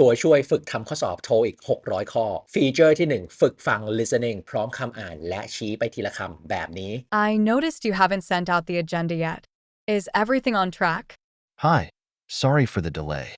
ตัวช่วยฝึกทำข้อสอบ TOEIC 600 ข้อ ฟีเจอร์ที่ 1 ฝึกฟัง listening พร้อมคำอ่านและชี้ไปทีละคำแบบนี้ I noticed you haven't sent out the agenda yet. Is everything on track? Hi, sorry for the delay.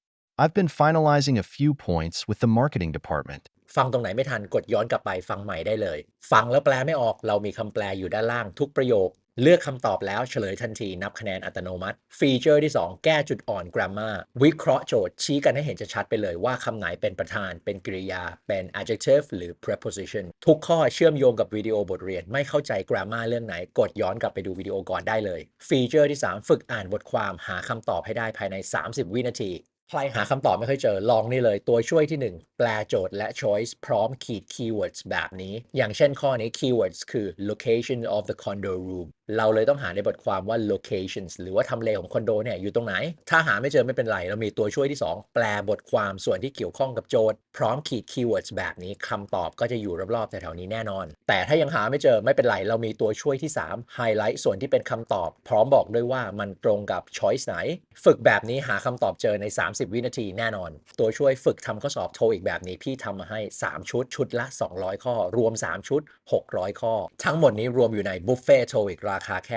I've been finalizing a few points with the marketing department. ฟังตรงไหนไม่ทันกดย้อนกลับไปฟังใหม่ได้เลย ฟังแล้วแปลไม่ออกเรามีคำแปลอยู่ด้านล่างทุกประโยค เลือกคำตอบแล้วเฉลยทันทีนับคะแนนอัตโนมัติ ฟีเจอร์ที่ 2 แก้จุดอ่อน grammar วิเคราะห์โจทย์ชี้กันให้เห็นชัดไปเลยว่าคำไหนเป็นประธาน เป็นกริยา เป็น adjective หรือ preposition ทุกข้อเชื่อมโยงกับวิดีโอบทเรียน ไม่เข้าใจ grammar เรื่องไหน กดย้อนกลับไปดูวิดีโอก่อนได้เลย ฟีเจอร์ที่ 3 ฝึกอ่านบทความหาคำตอบให้ได้ภายใน 30 วินาที ใครหาคำตอบไม่ค่อยเจอลองนี่เลยตัวช่วยที่ 1 แปลโจทย์และ choice พร้อมขีด keywords แบบนี้ อย่างเช่นข้อนี้ keywords คือ location of the condo room เราเลยต้องหาในบทความว่า locations หรือว่าทำเลของคอนโดเนี่ยอยู่ตรงไหน ถ้าหาไม่เจอไม่เป็นไร เรามีตัวช่วยที่ 2 แปลบทความส่วนที่เกี่ยวข้องกับโจทย์ พร้อมขีด keywords แบบนี้คำตอบก็จะอยู่รอบๆแถวๆนี้แน่นอน แต่ถ้ายังหาไม่เจอไม่เป็นไร เรามีตัวช่วยที่3 highlight ส่วนที่เป็นคำตอบ พร้อมบอกด้วยว่ามันตรงกับ choice ไหน ฝึกแบบนี้หาคำตอบเจอใน30 วินาทีแน่นอน ตัวช่วยฝึกทำข้อสอบโทอีกแบบนี้พี่ทำมาให้ 3 ชุดชุดละ 200 ข้อ รวม 3 ชุด 600 ข้อ ทั้งหมดนี้รวมอยู่ในบุฟเฟ่โทอีกราคาแค่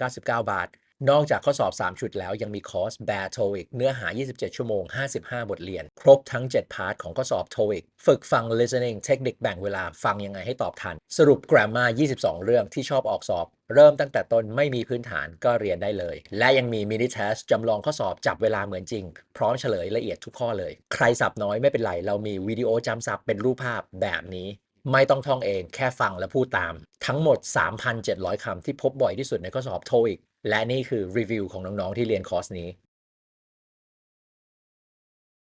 999 บาท นอกจากข้อสอบ 3 ชุดแล้วยังมีคอร์ส Bear TOEIC เนื้อหา 27 ชั่วโมง 55 บทเรียน ครบทั้ง 7 พาร์ทของข้อสอบ TOEIC ฝึกฟัง listening เทคนิคแบ่งเวลาฟังยังไงให้ตอบทัน สรุป grammar 22 เรื่องที่ชอบออกสอบ เริ่มตั้งแต่ต้นไม่มีพื้นฐานก็เรียนได้เลย และยังมี mini test จำลองข้อสอบจับเวลาเหมือนจริง พร้อมเฉลยละเอียดทุกข้อเลย ใครสับน้อยไม่เป็นไร เรามีวิดีโอจำศัพท์เป็นรูปภาพแบบนี้ไม่ต้องท่องเองแค่ฟังและพูดตาม ทั้งหมด 3,700 คำที่พบบ่อยที่สุดในข้อสอบ TOEIC และนี่คือรีวิวของน้องๆที่เรียนคอร์สนี้